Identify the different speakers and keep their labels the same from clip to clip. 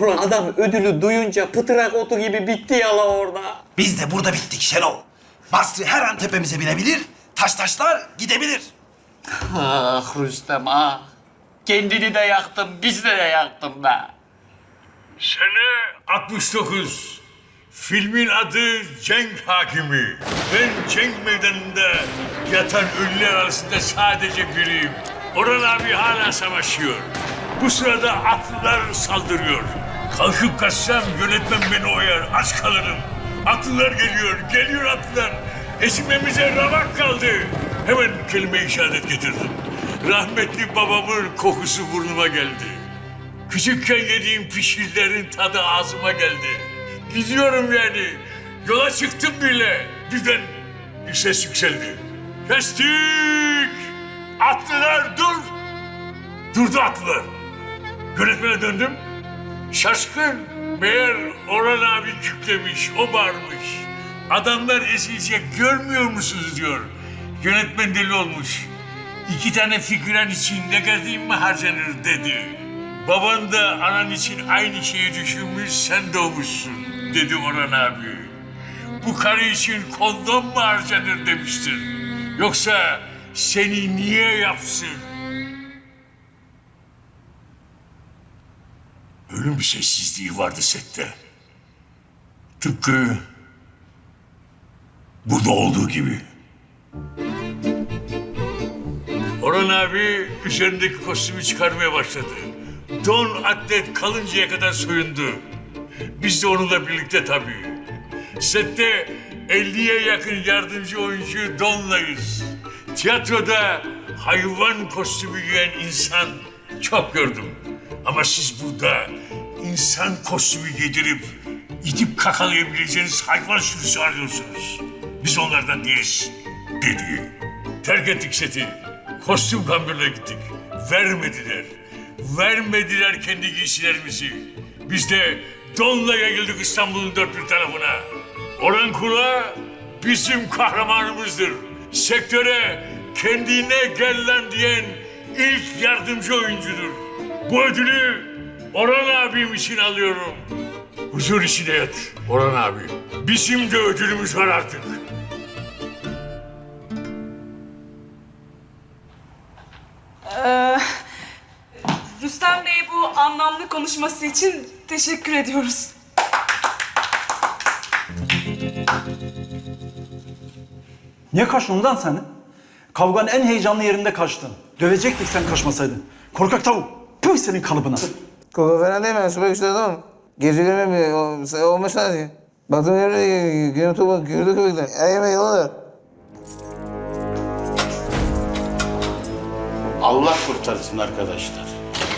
Speaker 1: Ulan adam ödülü duyunca pıtırak otu gibi bitti yala orada.
Speaker 2: Biz de burada bittik Şenol. Basri her an tepemize binebilir, taş taşlar gidebilir.
Speaker 1: Ah Rüstem ah. Kendini de yaktın, biz de yaktın be.
Speaker 3: Sene 69. Filmin adı Cenk Hakimi. Ben Cenk Meydanı'nda yatan ölüler arasında sadece biriyim. Orhan abi hala savaşıyor. Bu sırada atlılar saldırıyor. Kalkıp kaçsam yönetmen beni oyar, aç kalırım. Atlılar geliyor, geliyor atlılar. Ezilmemize ramak kaldı. Hemen kelime işaret getirdim. Rahmetli babamın kokusu burnuma geldi. Küçükken yediğim pişirlerin tadı ağzıma geldi. Gidiyorum yani. Yola çıktım bile. Birden bir ses yükseldi. Kestik! Atlılar dur! Durdu atlılar. Yönetmene döndüm. Şaşkın. Meğer Orhan abi küklemiş, o bağırmış. Adamlar ezilecek görmüyor musunuz diyor. Yönetmen deli olmuş. İki tane figüran için ne kadar mi harcanır dedi. Baban da anan için aynı şeyi düşünmüş, sen doğmuşsun dedi Orhan abi. Bu karı için kondom mu harcanır demiştir. Yoksa seni niye yapsın? Ölüm sessizliği vardı sette. Tıpkı burada olduğu gibi. Orhan abi üzerindeki kostümü çıkarmaya başladı. Don atlet kalıncaya kadar soyundu. Biz de onunla birlikte tabii. Sette 50'ye yakın yardımcı oyuncu Don'layız. Tiyatroda hayvan kostümü giyen insan çok gördüm. Ama siz burada insan kostümü giydirip itip kakalayabileceğiniz hayvan sürüsü arıyorsunuz. Biz onlardan değiliz dedi. Terk ettik seti. Kostüm kamyonuna gittik. Vermediler. Vermediler kendi giysilerimizi. Biz de donla yayıldık İstanbul'un dört bir tarafına. Orhan Kula bizim kahramanımızdır. Sektöre kendine gel lan diyen ilk yardımcı oyuncudur. Bu ödülü Orhan abim için alıyorum. Huzur içinde yat Orhan abi. Bizim de ödülümüz var artık.
Speaker 4: Rüstem Bey bu anlamlı konuşması için teşekkür ediyoruz.
Speaker 5: Niye kaçtın ondan sen? Kavganın en heyecanlı yerinde kaçtın. Dövecektik sen kaçmasaydın. Korkak tavuk. Püh senin kalıbına.
Speaker 6: Koku falan değil mi? Süper güçlü adamım. Gecelerime bir o, o mesela diye. Baktım yerde günüm topu, günüm köpekler. Eğme yalanlar.
Speaker 7: Allah kurtarsın arkadaşlar.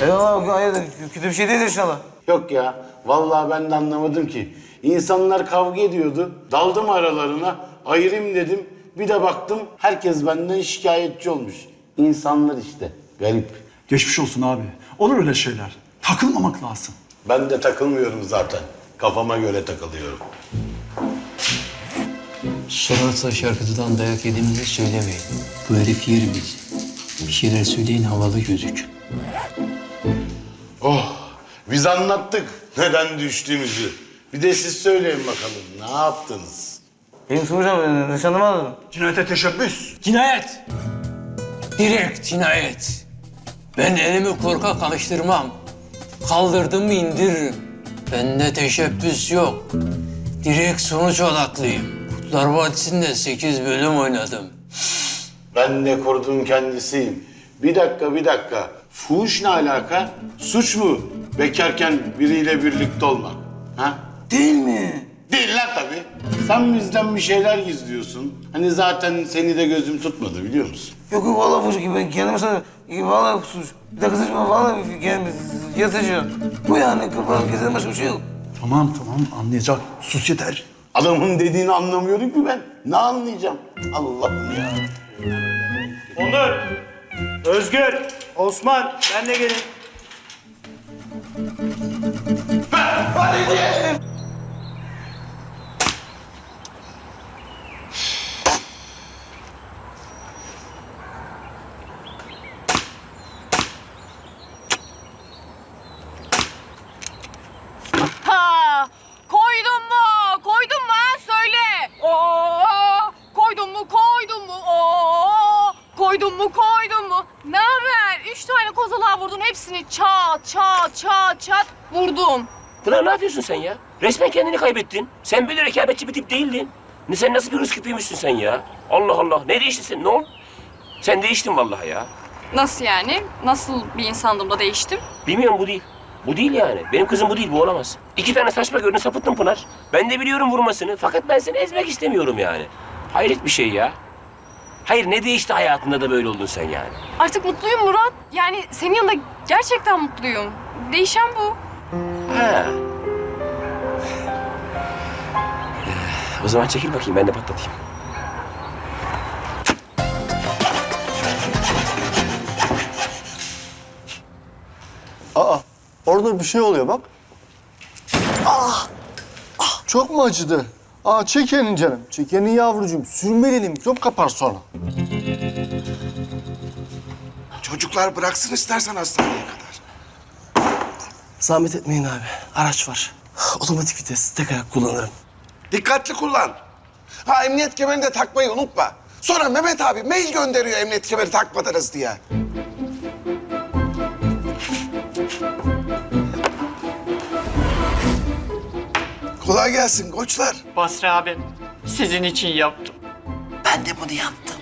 Speaker 6: Eyvallah hayırdır. Kötü bir şey değildir inşallah.
Speaker 7: Yok ya, vallahi ben de anlamadım ki. İnsanlar kavga ediyordu. Daldım aralarına, ayırayım dedim. Bir de baktım herkes benden şikayetçi olmuş. İnsanlar işte, garip.
Speaker 5: Geçmiş olsun abi. Olur öyle şeyler. Takılmamak lazım.
Speaker 7: Ben de takılmıyorum zaten. Kafama göre takılıyorum.
Speaker 8: Sorarsa şarkıcıdan dayak yediğimizi söylemeyin. Bu herif yer bizi. Bir şeyler söyleyin havalı gözük.
Speaker 7: Oh, biz anlattık neden düştüğümüzü. Bir de siz söyleyin bakalım, ne yaptınız?
Speaker 6: Benim soracağım, nişanlımı aldım.
Speaker 5: Cinayete teşebbüs.
Speaker 8: Cinayet! Direkt cinayet. Ben elimi korkak alıştırmam. Kaldırdım mı indiririm. Bende teşebbüs yok. Direkt sonuç odaklıyım. Kurtlar Vadisi'nde 8 bölüm oynadım.
Speaker 7: Ben de kurdun kendisiyim. Bir dakika, bir dakika. Fuhuş ne alaka? Suç mu? Bekarken biriyle birlikte olmak. Ha?
Speaker 6: Değil mi?
Speaker 7: Değil lan tabii. Sen bizden bir şeyler gizliyorsun. Hani zaten seni de gözüm tutmadı biliyor musun?
Speaker 6: Yok yok vallahi fuş gibi. Ben kendime sana vallahi suç. Bir dakika saçma vallahi kendime yazacağım. Bu yani kapalı kesin başka bir şey yok.
Speaker 5: Tamam tamam anlayacak. Sus yeter.
Speaker 7: Adamın dediğini anlamıyorum ki ben. Ne anlayacağım? Allah'ım ya.
Speaker 9: Onur, Özgür, Osman, ben de gelin.
Speaker 10: Koydun mu koydun mu? Ne haber? Üç tane kozalağa vurdun hepsini çat çat çat çat vurdum.
Speaker 11: Pınar ne yapıyorsun sen ya? Resmen kendini kaybettin. Sen böyle rekabetçi bir tip değildin. Ne sen nasıl bir hırs küpüymüşsün sen ya? Allah Allah. Ne değişti sen? Ne oldu? Sen değiştin vallahi ya.
Speaker 10: Nasıl yani? Nasıl bir insandım da değiştim?
Speaker 11: Bilmiyorum bu değil. Bu değil yani. Benim kızım bu değil. Bu olamaz. İki tane saçma gördün sapıttın Pınar. Ben de biliyorum vurmasını. Fakat ben seni ezmek istemiyorum yani. Hayret bir şey ya. Hayır ne değişti hayatında da böyle oldun sen yani?
Speaker 10: Artık mutluyum Murat. Yani senin yanında gerçekten mutluyum. Değişen bu.
Speaker 11: Ha. O zaman çekil bakayım ben de patlatayım.
Speaker 12: Aa, orada bir şey oluyor bak. Ah! Ah! Çok mu acıdı? Aa, çekenin canım. Çekenin yavrucuğum. Sürmeli mikrop kapar sonra.
Speaker 2: Çocuklar bıraksın istersen hastaneye kadar.
Speaker 12: Zahmet etmeyin abi. Araç var. Otomatik vites. Tek ayak kullanırım.
Speaker 2: Dikkatli kullan. Ha emniyet kemerini de takmayı unutma. Sonra Mehmet abi mail gönderiyor emniyet kemeri takmadınız diye. Kolay gelsin koçlar.
Speaker 13: Basri abi sizin için yaptım.
Speaker 2: Ben de bunu yaptım.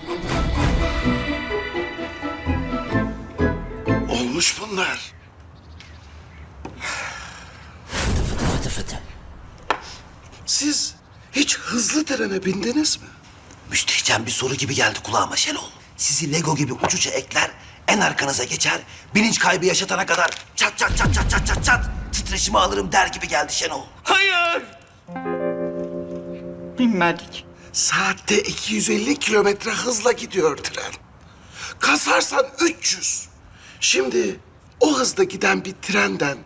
Speaker 2: Olmuş bunlar. Siz hiç hızlı trene bindiniz mi?
Speaker 14: Müstehcen bir soru gibi geldi kulağıma Şenol. Sizi Lego gibi uçuca ekler, en arkanıza geçer, bilinç kaybı yaşatana kadar çat çat çat çat çat çat çat titreşimi alırım der gibi geldi Şenol.
Speaker 13: Hayır. Binmedik.
Speaker 2: Saatte 250 kilometre hızla gidiyor tren. Kasarsan 300. Şimdi o hızda giden bir trenden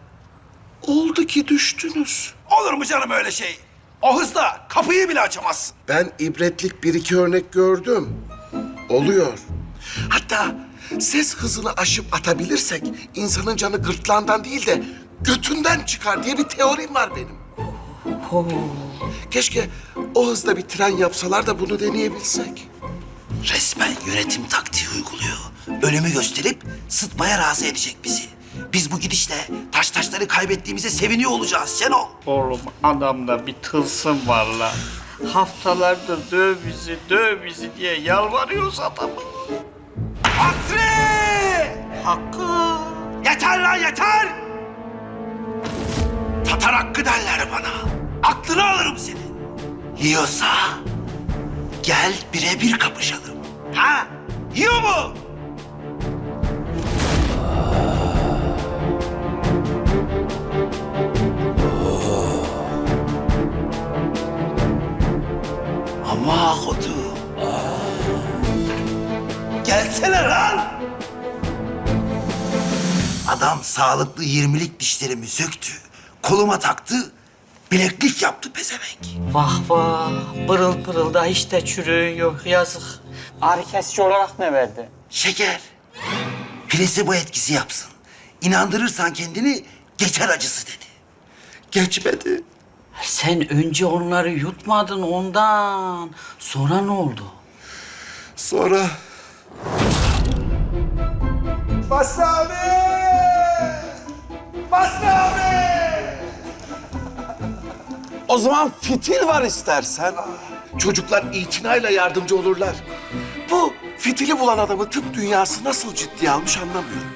Speaker 2: oldu ki düştünüz.
Speaker 14: Olur mu canım öyle şey? O hızla kapıyı bile açamazsın.
Speaker 2: Ben ibretlik bir iki örnek gördüm. Oluyor. Hatta ses hızını aşıp atabilirsek insanın canı gırtlağından değil de götünden çıkar diye bir teorim var benim. Keşke o hızda bir tren yapsalar da bunu deneyebilsek.
Speaker 14: Resmen yönetim taktiği uyguluyor. Ölümü gösterip sıtmaya razı edecek bizi. Biz bu gidişle taş taşları kaybettiğimize seviniyor olacağız Şenol.
Speaker 13: Oğlum adamda bir tılsım var lan. Haftalardır döv bizi, döv bizi diye yalvarıyoruz adamı.
Speaker 14: Basri!
Speaker 13: Hakkı.
Speaker 14: Yeter lan yeter! Tatar hakkı derler bana. Aklını alırım seni. Yiyorsa gel birebir kapışalım. Ha? Yiyor mu? Kodu. Gelsene lan! Adam sağlıklı yirmilik dişlerimi söktü. Koluma taktı. Bileklik yaptı pezevenk.
Speaker 13: Vah vah, pırıl pırıl da hiç de çürüğü yok yazık. Ağrı kesici olarak ne verdi?
Speaker 14: Şeker. Plasebo etkisi yapsın. İnandırırsan kendini geçer acısı dedi.
Speaker 2: Geçmedi.
Speaker 13: Sen önce onları yutmadın ondan. Sonra ne oldu?
Speaker 2: Sonra... Basri abi! Basri abi! O zaman fitil var istersen. Çocuklar itinayla yardımcı olurlar. Bu fitili bulan adamı tıp dünyası nasıl ciddiye almış anlamıyorum.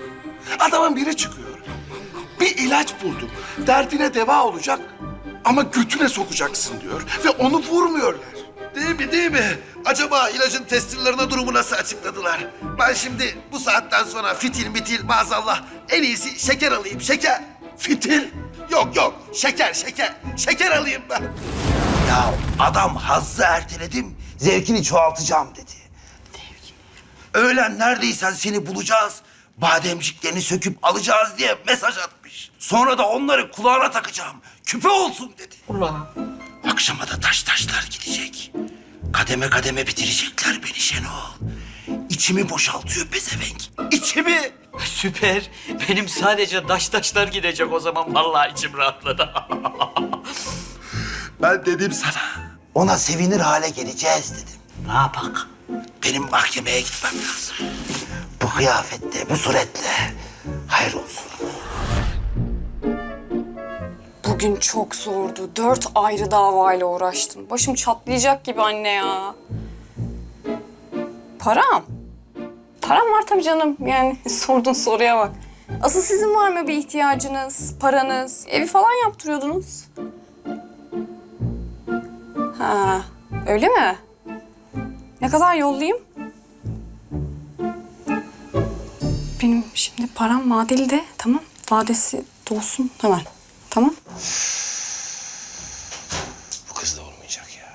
Speaker 2: Adamın biri çıkıyor. Bir ilaç buldum. Derdine deva olacak ama götüne sokacaksın diyor. Ve onu vurmuyorlar. Değil mi, değil mi? Acaba ilacın testirlerine durumu nasıl açıkladılar? Ben şimdi bu saatten sonra fitil mitil maazallah en iyisi şeker alayım, şeker. Fitil? Yok yok, şeker, şeker. Şeker alayım ben.
Speaker 14: Ya adam hazzı erteledim, zevkini çoğaltacağım dedi. Öğlen neredeysen seni bulacağız, bademciklerini söküp alacağız diye mesaj atmış. Sonra da onları kulağına takacağım, küpe olsun dedi.
Speaker 13: Ulan.
Speaker 14: Akşama da taş taşlar gidecek. Kademe kademe bitirecekler beni Şenol. İçimi boşaltıyor pezevenk. İçimi.
Speaker 13: Süper. Benim sadece daş taşlar gidecek o zaman. Vallahi içim rahatladı.
Speaker 2: Ben dedim sana.
Speaker 14: Ona sevinir hale geleceğiz dedim.
Speaker 13: ne yapak?
Speaker 14: Benim mahkemeye gitmem lazım.
Speaker 2: kıyafette, bu suretle. Hayır olsun.
Speaker 10: Bugün çok zordu. Dört ayrı davayla uğraştım. Başım çatlayacak gibi anne ya. Param? Param var tabii canım. Yani sorduğun soruya bak. Asıl sizin var mı bir ihtiyacınız, paranız? Evi falan yaptırıyordunuz. Ha, öyle mi? Ne kadar yollayayım? Benim şimdi param vadeli de tamam. Vadesi dolsun hemen. Tamam.
Speaker 2: Bu kız da olmayacak ya.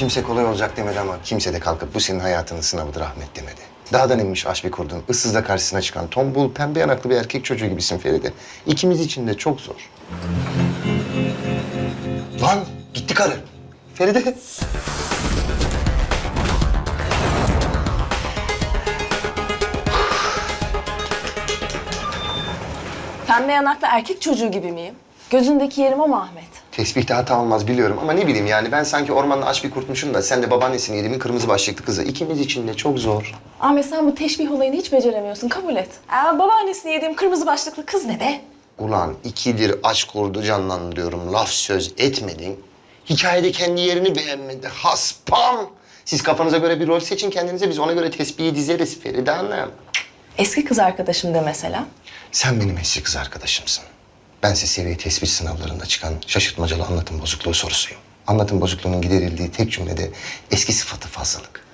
Speaker 15: Kimse kolay olacak demedi ama kimse de kalkıp bu senin hayatının sınavıdır Ahmet demedi. Dağdan inmiş aş bir kurdun, ıssızda karşısına çıkan tombul, pembe yanaklı bir erkek çocuğu gibisin Feride. İkimiz için de çok zor. Lan gitti karı. Feride.
Speaker 10: Pembe yanaklı erkek çocuğu gibi miyim? Gözündeki yerim o mu Ahmet?
Speaker 15: Tesbihte hata olmaz biliyorum ama ne bileyim yani ben sanki ormanda aç bir kurtmuşum da sen de babaannesini yediğimin kırmızı başlıklı kızı. İkimiz için de çok zor.
Speaker 10: Ahmet sen bu teşbih olayını hiç beceremiyorsun. Kabul et. Aa, babaannesini yediğim kırmızı başlıklı kız ne be?
Speaker 15: Ulan ikidir aç kurdu canlandırıyorum. Laf söz etmedin. Hikayede kendi yerini beğenmedi. Haspam. Siz kafanıza göre bir rol seçin kendinize. Biz ona göre tesbihi dizeriz Feride Hanım.
Speaker 10: Eski kız arkadaşım de mesela.
Speaker 15: Sen benim eski kız arkadaşımsın. Ben size seviye tespit sınavlarında çıkan şaşırtmacalı anlatım bozukluğu sorusuyum. Anlatım bozukluğunun giderildiği tek cümlede eski sıfatı fazlalık.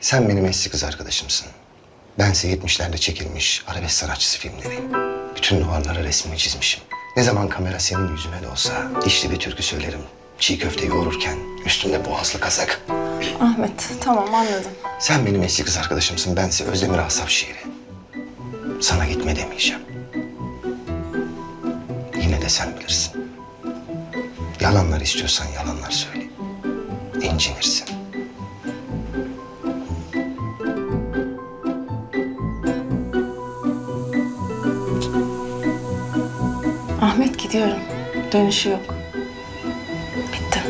Speaker 15: Sen benim eski kız arkadaşımsın. Bense yetmişlerde çekilmiş arabesk sanatçısı filmleriyim. Bütün duvarlara resmimi çizmişim. Ne zaman kamera senin yüzüne de olsa dişli bir türkü söylerim. Çiğ köfte yoğururken üstümde boğazlı kazak.
Speaker 10: Ahmet tamam anladım.
Speaker 15: Sen benim eski kız arkadaşımsın. Bense Özdemir Asaf şiiri. Sana gitme demeyeceğim. De sen bilirsin. Yalanlar istiyorsan yalanlar söyle. İncinirsin.
Speaker 10: Ahmet gidiyorum. Dönüşü yok. Bitti.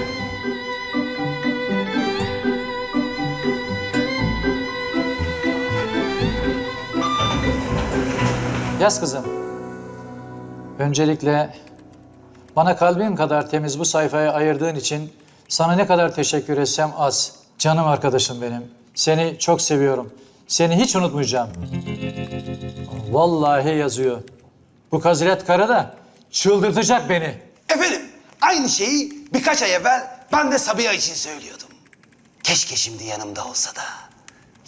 Speaker 16: Yaz kızım. Öncelikle bana kalbim kadar temiz bu sayfayı ayırdığın için sana ne kadar teşekkür etsem az. Canım arkadaşım benim. Seni çok seviyorum. Seni hiç unutmayacağım. Vallahi yazıyor. Bu kazilet karı da çıldırtacak beni.
Speaker 2: Efendim, aynı şeyi birkaç ay evvel ben de Sabiha için söylüyordum. Keşke şimdi yanımda olsa da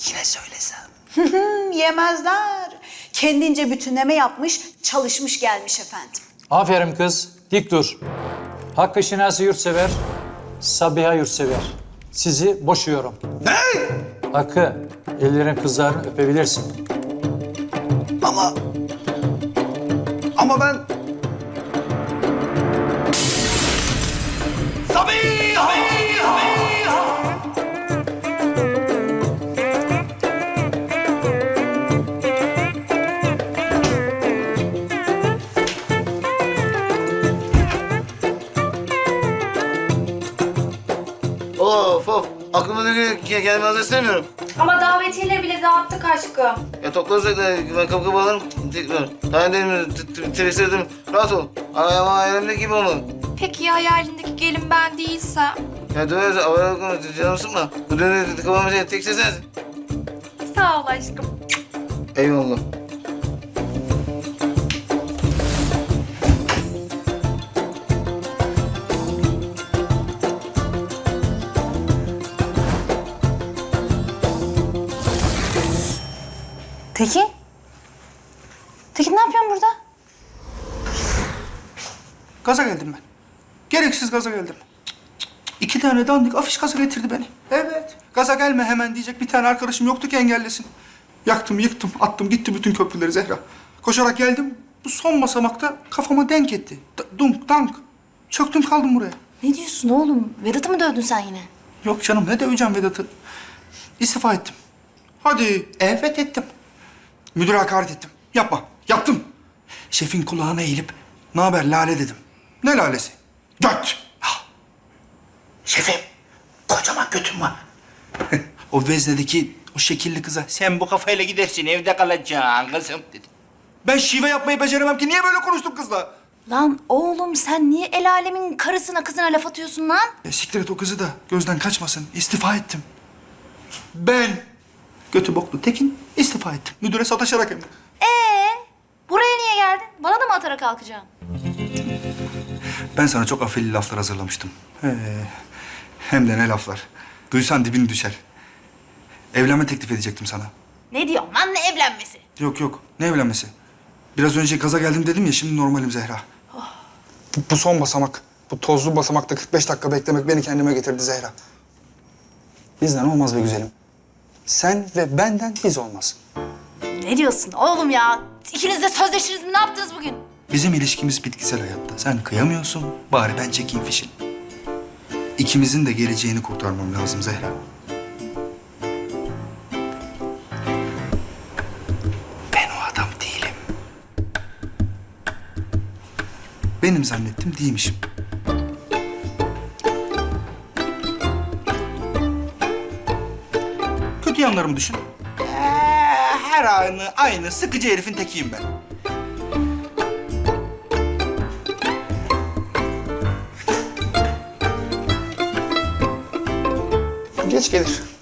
Speaker 2: yine söylesem.
Speaker 17: Yemezler. Kendince bütünleme yapmış, çalışmış gelmiş efendim.
Speaker 16: Aferin kız, dik dur. Hakkı Şinasi yurtsever, Sabiha yurtsever. Sizi boşuyorum.
Speaker 2: Ne?
Speaker 16: Hakkı, ellerin kızlarını öpebilirsin.
Speaker 2: Ama... Ama ben...
Speaker 18: gelmez istemiyorum.
Speaker 17: Ama davetiyeleri bile dağıttık aşkım.
Speaker 18: Ya toplarsak da ben kapı kapı alırım tekrar. Daha demin temizledim. Rahat ol. Ama elimde gibi olmalı.
Speaker 17: Peki ya hayalindeki gelin ben değilsem?
Speaker 18: Ya döveriz, avara konu, canım sıkma. Bu kafamı şey, tek ses sensin.
Speaker 17: Sağ ol aşkım.
Speaker 18: Eyvallah.
Speaker 10: Tekin? Tekin ne yapıyorsun burada?
Speaker 18: Gaza geldim ben. Gereksiz gaza geldim. İki tane dandik afiş gaza getirdi beni. Evet. Gaza gelme hemen diyecek bir tane arkadaşım yoktu ki engellesin. Yaktım, yıktım, attım gitti bütün köprüleri Zehra. Koşarak geldim. Bu son basamakta kafama denk etti. D- dunk, dank. Çöktüm kaldım buraya.
Speaker 17: Ne diyorsun oğlum? Vedat'ı mı dövdün sen yine?
Speaker 18: Yok canım ne döveceğim Vedat'ı. İstifa ettim. Hadi. Evet ettim. Müdüre hakaret ettim. Yapma. Yaptım. Şefin kulağına eğilip ne haber Lale dedim. Ne lalesi? Göt. Şefim kocaman götüm var. o veznedeki o şekilli kıza sen bu kafayla gidersin evde kalacaksın kızım dedi. Ben şive yapmayı beceremem ki. Niye böyle konuştum kızla?
Speaker 17: Lan oğlum sen niye el alemin karısına kızına laf atıyorsun lan?
Speaker 18: E, siktir et o kızı da gözden kaçmasın. İstifa ettim. Ben götü boklu Tekin istifa ettim. Müdüre sataşarak hem de.
Speaker 17: Ee, buraya niye geldin? Bana da mı atara kalkacaksın?
Speaker 18: Ben sana çok afilli laflar hazırlamıştım. Ee, hem de ne laflar. Duysan dibin düşer. Evlenme teklif edecektim sana.
Speaker 17: Ne diyorsun lan ne evlenmesi?
Speaker 18: Yok yok. Ne evlenmesi? Biraz önce gaza geldim dedim ya şimdi normalim Zehra. Bu, bu son basamak. Bu tozlu basamakta 45 dakika beklemek beni kendime getirdi Zehra. Bizden olmaz be güzelim. Sen ve benden biz olmaz.
Speaker 17: Ne diyorsun oğlum ya? İkiniz de sözleştiniz mi? Ne yaptınız bugün?
Speaker 18: Bizim ilişkimiz bitkisel hayatta. Sen kıyamıyorsun. Bari ben çekeyim fişini. İkimizin de geleceğini kurtarmam lazım Zehra. Ben o adam değilim. Benim zannettim değilmişim. Kötü yanlarımı düşün. Ee, her anı aynı sıkıcı herifin tekiyim ben. Geç gelir.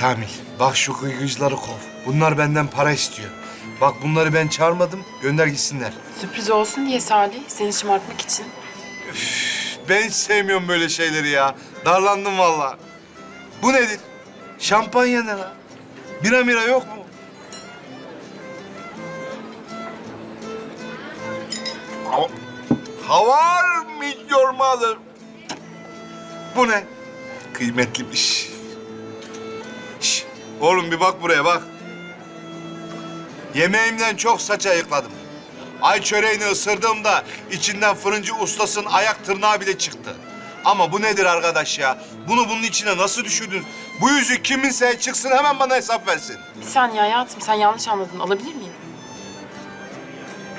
Speaker 19: Kamil, bak şu kıygıcıları kov. Bunlar benden para istiyor. Bak bunları ben çağırmadım, gönder gitsinler.
Speaker 20: Sürpriz olsun diye Salih, seni şımartmak için.
Speaker 19: Ben hiç sevmiyorum böyle şeyleri ya. Darlandım vallahi. Bu nedir? Şampanya ne lan? Bira mira yok mu? How, how are me your mother? Bu ne? Kıymetliymiş. Oğlum bir bak buraya bak. Yemeğimden çok saç ayıkladım. Ay çöreğini ısırdığımda içinden fırıncı ustasının ayak tırnağı bile çıktı. Ama bu nedir arkadaş ya? Bunu bunun içine nasıl düşürdün? Bu yüzük kiminse çıksın hemen bana hesap versin.
Speaker 20: Bir saniye hayatım, sen yanlış anladın. Alabilir miyim?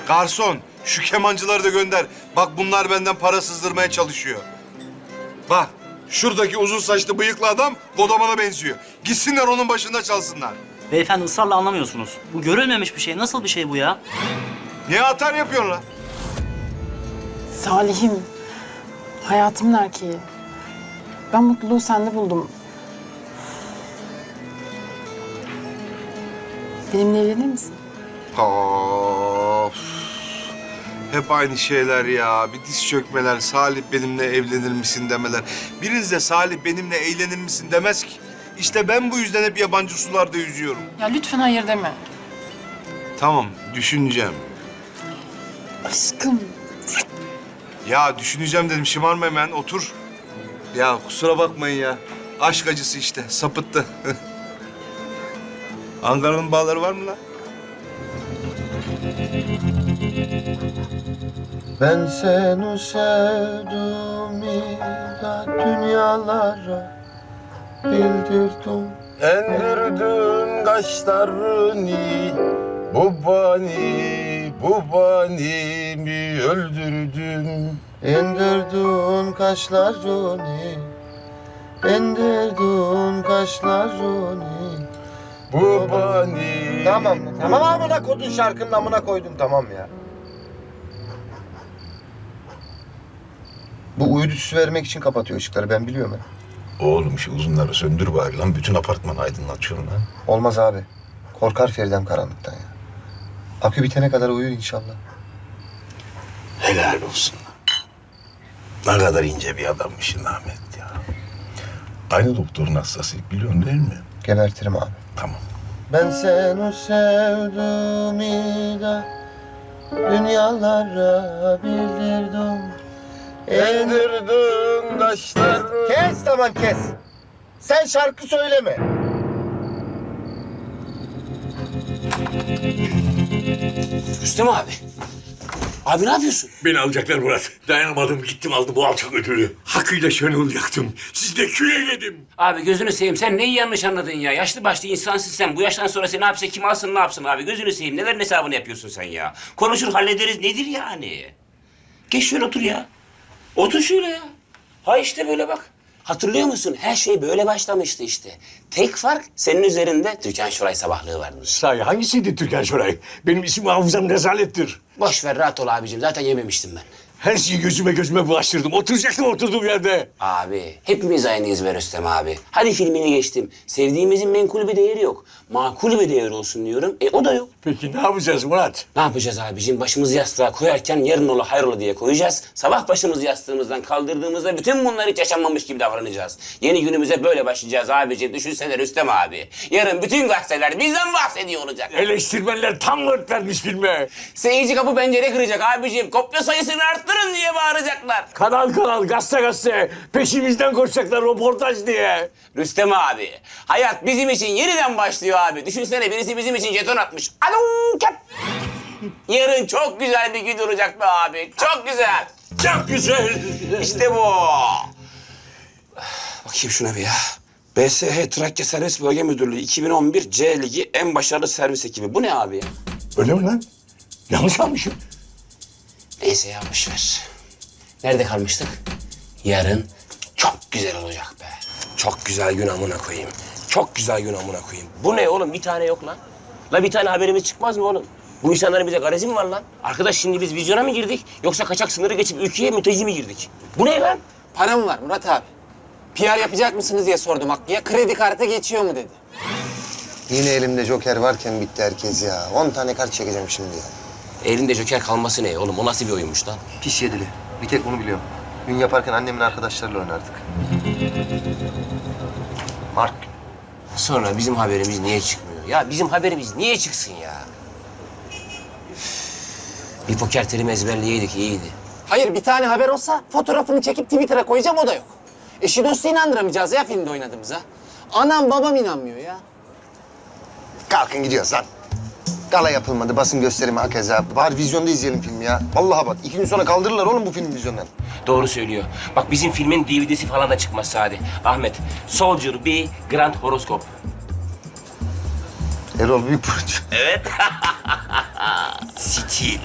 Speaker 19: Garson şu kemancıları da gönder. Bak bunlar benden para sızdırmaya çalışıyor. Bak şuradaki uzun saçlı bıyıklı adam Godaman'a benziyor. Gitsinler onun başında çalsınlar.
Speaker 9: Beyefendi ısrarla anlamıyorsunuz. Bu görülmemiş bir şey. Nasıl bir şey bu ya?
Speaker 19: Niye atar yapıyorsun lan?
Speaker 20: Salih'im, hayatımın erkeği. Ben mutluluğu sende buldum. Benimle evlenir misin?
Speaker 19: Of. Hep aynı şeyler ya. Bir diz çökmeler, Salih benimle evlenir misin demeler. Biriniz de Salih benimle eğlenir misin demez ki. İşte ben bu yüzden hep yabancı sularda yüzüyorum.
Speaker 20: Ya lütfen hayır deme.
Speaker 19: Tamam, düşüneceğim.
Speaker 20: Aşkım.
Speaker 19: Ya düşüneceğim dedim, şımarma hemen, otur. Ya kusura bakmayın ya. Aşk acısı işte, sapıttı. Ankara'nın bağları var mı lan?
Speaker 21: Ben seni sevdim ya dünyalara bildirdim.
Speaker 7: Endirdin kaşlarını, bu bani, bu bani mi öldürdüm?
Speaker 21: İndirdin kaşlarını, indirdin kaşlarını.
Speaker 7: Bu bani.
Speaker 21: Tamam, tamam amına koydun şarkının amına koydum tamam ya. Bu uydu süsü vermek için kapatıyor ışıkları ben biliyorum ya.
Speaker 7: Oğlum şu uzunları söndür bari lan. Bütün apartmanı aydınlatıyorsun lan.
Speaker 21: Olmaz abi. Korkar Feridem karanlıktan ya.
Speaker 15: Akü bitene kadar uyur inşallah.
Speaker 7: Helal olsun. Ne kadar ince bir adammışsın Ahmet ya. Aynı doktorun hastasıyım biliyorsun değil mi?
Speaker 15: Gebertirim abi.
Speaker 7: Tamam.
Speaker 21: Ben seni sevdim da dünyalara bildirdim. Endirdin taşları. Kes tamam kes. Sen şarkı söyleme.
Speaker 22: Rüstem abi. Abi ne yapıyorsun?
Speaker 3: Beni alacaklar Murat. Dayanamadım gittim aldım bu alçak ödülü. Hakkıyla Şenol yaktım. Siz de küleyledim.
Speaker 22: Abi gözünü seveyim sen neyi yanlış anladın ya? Yaşlı başlı insansın sen. Bu yaştan sonra seni hapse kim alsın ne yapsın abi? Gözünü seveyim. Nelerin hesabını yapıyorsun sen ya? Konuşur hallederiz nedir yani? Geç şöyle otur ya. Otur şöyle ya. Ha işte böyle bak. Hatırlıyor musun? Her şey böyle başlamıştı işte. Tek fark senin üzerinde Türkan Şoray sabahlığı vardı.
Speaker 3: Sahi hangisiydi Türkan Şoray? Benim isim hafızam rezalettir.
Speaker 22: Boş ver rahat ol abicim. Zaten yememiştim ben.
Speaker 3: Her şeyi gözüme gözüme bulaştırdım. Oturacaktım oturduğum yerde.
Speaker 22: Abi hepimiz aynıyız be Rüstem abi. Hadi filmini geçtim. Sevdiğimizin menkul bir değeri yok. Makul bir değer olsun diyorum. E o da yok.
Speaker 3: Peki ne yapacağız Murat?
Speaker 22: Ne yapacağız abicim? Başımızı yastığa koyarken yarın ola hayrola diye koyacağız. Sabah başımızı yastığımızdan kaldırdığımızda bütün bunlar hiç yaşanmamış gibi davranacağız. Yeni günümüze böyle başlayacağız abicim. Düşünsene Rüstem abi. Yarın bütün gazeteler bizden bahsediyor olacak.
Speaker 3: Eleştirmenler tam not vermiş filme.
Speaker 22: Seyirci kapı pencere kıracak abicim. Kopya sayısını arttırın diye bağıracaklar.
Speaker 3: Kanal kanal, gazete gazete. Peşimizden koşacaklar röportaj diye.
Speaker 22: Rüstem abi, hayat bizim için yeniden başlıyor abi. Düşünsene birisi bizim için jeton atmış. Alo kep. Yarın çok güzel bir gün olacak be abi. Çok güzel.
Speaker 3: Çok güzel.
Speaker 22: İşte bu. Bakayım şuna bir ya. BSH Trakya Servis Bölge Müdürlüğü 2011 C Ligi en başarılı servis ekibi. Bu ne abi ya?
Speaker 3: Öyle mi lan? Yanlış almışım.
Speaker 22: Neyse ya boş ver. Nerede kalmıştık? Yarın çok güzel olacak be. Çok güzel gün amına koyayım. Çok güzel gün amına koyayım. Bu ne oğlum? Bir tane yok lan. La bir tane haberimiz çıkmaz mı oğlum? Bu insanların bize garezi mi var lan? Arkadaş şimdi biz vizyona mı girdik? Yoksa kaçak sınırı geçip ülkeye mülteci mi girdik? Bu ne lan?
Speaker 23: Para mı var Murat abi? PR yapacak mısınız diye sordum Hakkı'ya. Kredi kartı geçiyor mu dedi.
Speaker 15: Yine elimde joker varken bitti herkes ya. 10 tane kart çekeceğim şimdi ya.
Speaker 22: Elinde joker kalması ne oğlum? O nasıl bir oyunmuş lan?
Speaker 15: Pis yedili. Bir tek onu biliyorum. Gün yaparken annemin arkadaşlarıyla oynardık. Mark.
Speaker 22: Sonra bizim haberimiz niye çıkmıyor? Ya bizim haberimiz niye çıksın ya? Bir poker terimi ezberleyeydik iyiydi.
Speaker 23: Hayır bir tane haber olsa fotoğrafını çekip Twitter'a koyacağım o da yok. Eşi dostu inandıramayacağız ya filmde oynadığımıza. Anam babam inanmıyor ya.
Speaker 15: Kalkın gidiyoruz lan. Gala yapılmadı, basın gösterimi hakeza. Bari vizyonda izleyelim filmi ya. Vallahi bak, iki gün sonra kaldırırlar oğlum bu filmi vizyondan.
Speaker 22: Doğru söylüyor. Bak bizim filmin DVD'si falan da çıkmaz Sadi. Ahmet, Soldier B Grand Horoskop.
Speaker 15: Erol Büyükburcu.
Speaker 22: Evet. Stil.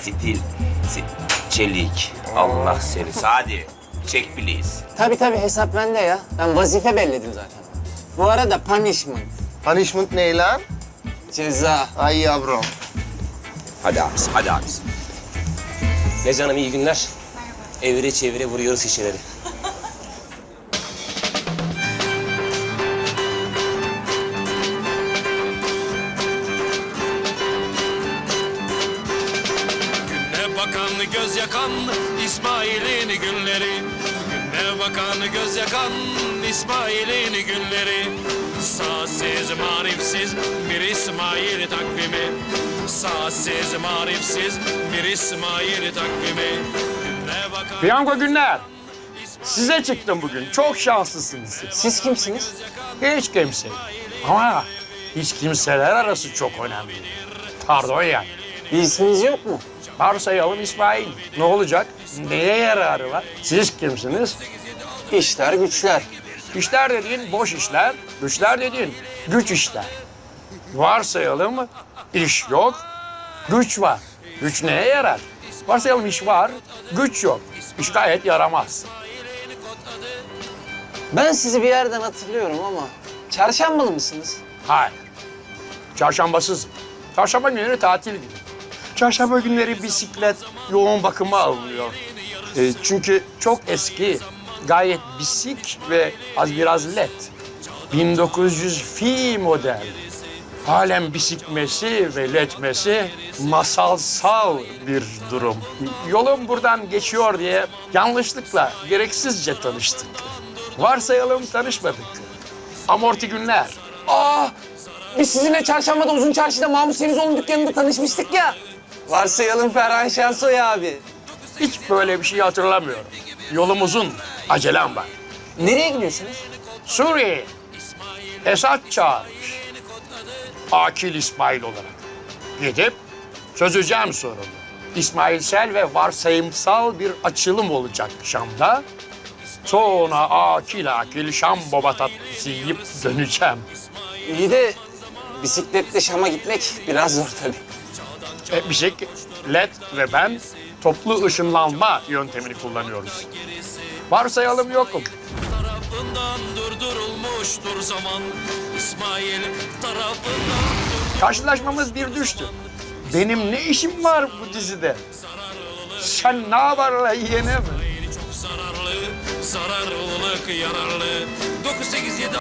Speaker 22: Stil. Çelik. Allah seni. Sadi. Çek please.
Speaker 23: Tabii tabii hesap bende ya. Ben vazife belledim zaten. Bu arada punishment.
Speaker 15: Punishment ne lan?
Speaker 23: Ceza.
Speaker 15: Ay yavrum.
Speaker 22: Hadi abisi, hadi abisi. Nez Hanım iyi günler. Evire çevire vuruyoruz şişeleri.
Speaker 24: Güne bakan göz yakan İsmail'in günleri Sağsız marifsiz bir İsmail takvimi Sağsız marifsiz bir İsmail takvimi bakan
Speaker 25: Piyango günler. Size çıktım bugün. Çok şanslısınız.
Speaker 23: Siz kimsiniz?
Speaker 25: Hiç kimse. Ama hiç kimseler arası çok önemli. Pardon yani.
Speaker 23: Bir isminiz yok mu?
Speaker 25: Varsayalım İsmail. Ne olacak? Neye yararı var? Siz kimsiniz?
Speaker 23: İşler güçler.
Speaker 25: İşler dediğin boş işler, güçler dediğin güç işler. Varsayalım iş yok, güç var. Güç neye yarar? Varsayalım iş var, güç yok. İş gayet yaramaz.
Speaker 23: Ben sizi bir yerden hatırlıyorum ama çarşambalı mısınız?
Speaker 25: Hayır. Çarşambasız. Çarşamba günleri tatil günü. Çarşamba günleri bisiklet yoğun bakıma alınıyor. E, çünkü çok eski, gayet bisik ve az biraz led. 1900 fi model. Halen bisikmesi ve letmesi masalsal bir durum. Yolum buradan geçiyor diye yanlışlıkla gereksizce tanıştık. Varsayalım tanışmadık. Amorti günler.
Speaker 23: Aa, biz sizinle çarşambada uzun çarşıda Mahmut Semizoğlu'nun dükkanında tanışmıştık ya. Varsayalım Ferhan Şensoy abi.
Speaker 25: Hiç böyle bir şey hatırlamıyorum. Yolum uzun, acelem var.
Speaker 23: Nereye gidiyorsunuz?
Speaker 25: Suriye, Esad çağırmış. Akil İsmail olarak. Gidip çözeceğim sorunu. İsmailsel ve varsayımsal bir açılım olacak Şam'da. Sonra akil akil Şam baba tatlısı yiyip döneceğim.
Speaker 23: İyi de bisikletle Şam'a gitmek biraz zor tabii.
Speaker 25: E, bisiklet ve ben toplu ışınlanma yöntemini kullanıyoruz. Varsayalım yokum.
Speaker 24: tarafından durdurulmuştur zaman İsmail tarafından
Speaker 25: Karşılaşmamız bir düştü. Benim ne işim var bu dizide? Sen ne yaparla yeğenim?
Speaker 24: çok zararlı zararlılık yararlı 987